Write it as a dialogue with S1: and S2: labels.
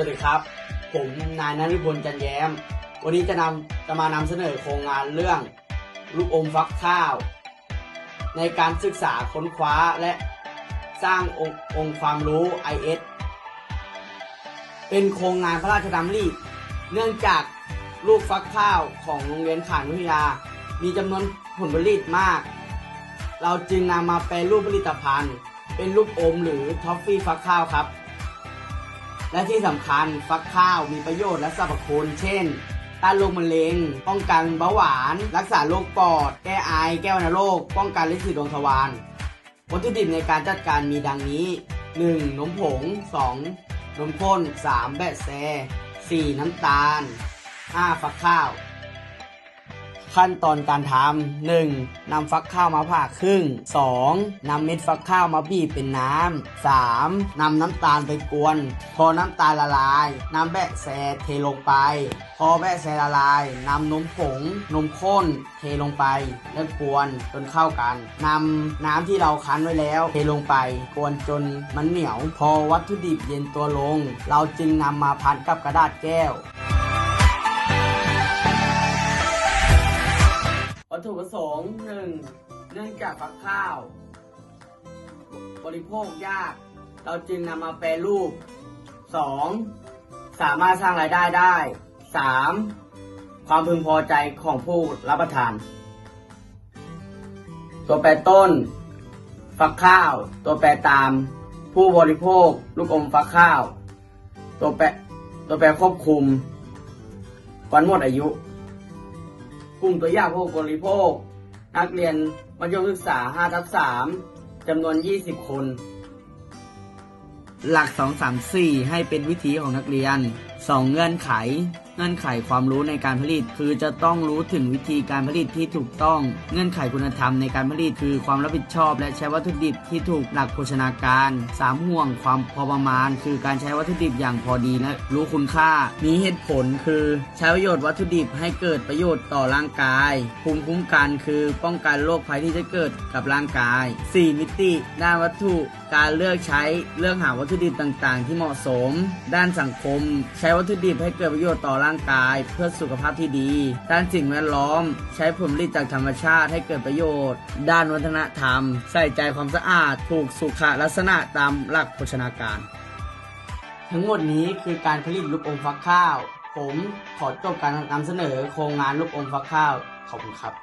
S1: สวัสดีครับ ผมนายนฤพลจันแย้ม วันนี้จะนำจะมานำเสนอโครงงานเรื่องลูกอมฟักข้าว ในการศึกษาค้นคว้าและสร้างองค์องค์ความรู้ IS เป็นโครงงานพระราชดำริเนื่องจากลูกฟักข้าวของโรงเรียนขานวิทยา มีจำนวนผลผลิตมาก เราจึงนำมาแปลรูปผลิตภัณฑ์ เป็นลูกอมหรือท็อฟฟี่ฟักข้าวครับ และที่สำคัญฟักข้าวมีประโยชน์และสรรพคุณเช่นต้านโรคมะเร็ง ป้องกันเบาหวาน รักษาโรคปอด แก้ไอ แก้วัณโรค ป้องกันลินสีดวงทวารวัตถุดิบในการจัดการมีดังนี้ 1. นมผง 2. นมข้น 3. แบะแซ 4. น้ำตาล 5. ฟักข้าว ขั้นตอนการทำหนึ่งนำฟักข้าวมาผ่าครึ่ง 2. นำเม็ดฟักข้าวมาบีบเป็นน้ำ 3. นำน้ำตาลไปกวน พอน้ำตาลละลายนำแบะแซเทลงไป พอแบะแซละลายนำนมผง นมข้น เทลงไป แล้วกวนจนเข้ากันนำน้ำที่เราคั้นไว้แล้ว เทลงไปกวนจนมันเหนียว พอวัตถุดิบเย็นตัวลง เราจึงนำมาพันกับกระดาษแก้ว ถุประสงค์หนึ่งเนื่องจากฟักข้าว บริโภคยาก เราจึงนำมาแปรรูป 2. สามารถสร้างรายได้ได้ 3. ความพึงพอใจของผู้รับประทาน ตัวแปรต้น ฟักข้าว ตัวแปรตาม ผู้บริโภค ลูกอมฟักข้าว ตัวแปรตัวแปรควบคุม วันหมดอายุ กลุ่มตัวอย่างผู้บริโภค นักเรียนมัธยมศึกษา5ทับ3จำนวน 20 คน หลัก 2 3 4 ให้เป็นวิธีของนักเรียน 2 เงื่อนไข เงื่อนไขความรู้ในการผลิต คือจะต้องรู้ถึงวิธีการผลิตที่ถูกต้อง เงื่อนไขคุณธรรมในการผลิตคือความรับผิดชอบ และใช้วัตถุดิบที่ถูกหลักโภชนาการ 3 ห่วงความพอประมาณ คือการใช้วัตถุดิบอย่างพอดีและรู้คุณค่า มีเหตุผลคือใช้ประโยชน์วัตถุดิบให้เกิดประโยชน์ต่อร่างกาย ภูมิคุ้มกันคือป้องกันโรคภัยที่จะเกิดกับร่างกาย 4 มิติด้านวัตถุการเลือกใช้เลือกหาวัตถุดิบต่าง ๆ ที่เหมาะสม ด้านสังคม ใช้วัตถุดิบให้เกิดประโยชน์ต่อล่างร่างกายเพื่อสุขภาพที่ดี ด้านสิ่งแวดล้อม ใช้ผลผลิตจากธรรมชาติให้เกิดประโยชน์ ด้านวัฒนธรรม ใส่ใจความสะอาด ถูกสุขลักษณะตามหลักโภชนาการ ทั้งหมดนี้คือการผลิตลูกอมฟักข้าว ผมขอจบการนำเสนอโครงงานลูกอมฟักข้าว ขอบคุณครับ